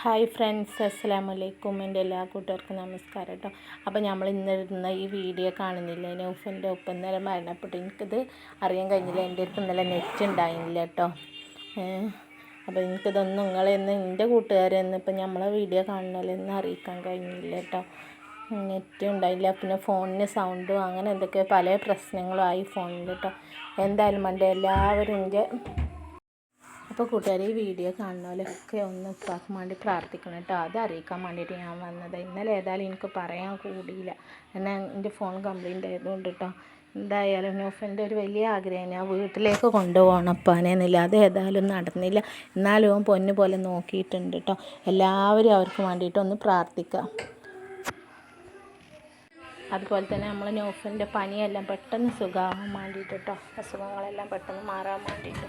Hi friends അസ്സാം വലൈക്കും എന്റെ എല്ലാ കൂട്ടുകാർക്കും നമസ്കാരം കേട്ടോ അപ്പോൾ നമ്മൾ ഇന്നിരുന്ന ഈ വീഡിയോ കാണുന്നില്ല? നൗഫിന്റെ ഒപ്പം ഇന്നലെ മരണപ്പെട്ടു. എനിക്കിത് അറിയാൻ കഴിഞ്ഞില്ല. എന്റെ അടുത്ത് ഇന്നലെ നെറ്റ് ഉണ്ടായിരുന്നില്ല കേട്ടോ അപ്പോൾ എനിക്കിതൊന്നും നിങ്ങളെന്ന് എന്റെ കൂട്ടുകാരെന്ന് ഇപ്പം നമ്മളെ വീഡിയോ കാണുന്നില്ലെന്ന് അറിയിക്കാൻ കഴിഞ്ഞില്ല കേട്ടോ നെറ്റ് ഉണ്ടായില്ല. പിന്നെ ഫോണിന് സൗണ്ടും അങ്ങനെ എന്തൊക്കെ പല പ്രശ്നങ്ങളും ആയി ഫോണിൽ കേട്ടോ എന്തായാലും വേണ്ട എല്ലാവരും എന്റെ അപ്പോൾ കൂട്ടുകാർ ഈ വീഡിയോ കാണുന്നവരൊക്കെ ഒന്ന് ഉപ്പാക്കാൻ വേണ്ടി പ്രാർത്ഥിക്കണം കേട്ടോ. അത് അറിയിക്കാൻ വേണ്ടിയിട്ട് ഞാൻ വന്നത്. ഇന്നലെ ഏതായാലും എനിക്ക് പറയാൻ കൂടിയില്ല. എന്നാൽ എന്റെ ഫോൺ കംപ്ലൈന്റ് ആയതുകൊണ്ട് കേട്ടോ. എന്തായാലും നോഫിന്റെ ഒരു വലിയ ആഗ്രഹം ഞാൻ വീട്ടിലേക്ക് കൊണ്ടുപോകണം അപ്പാനെന്നില്ല അത് ഏതായാലും നടന്നില്ല. എന്നാലും അവൻ പൊന്നു പോലെ നോക്കിയിട്ടുണ്ട് കേട്ടോ. എല്ലാവരും അവർക്ക് വേണ്ടിയിട്ട് ഒന്ന് പ്രാർത്ഥിക്കാം. അതുപോലെ തന്നെ നമ്മൾ നോഫിന്റെ പനിയെല്ലാം പെട്ടെന്ന് സുഖമാകാൻ വേണ്ടിയിട്ട് കേട്ടോ. അസുഖങ്ങളെല്ലാം പെട്ടെന്ന് മാറാൻ വേണ്ടിയിട്ട്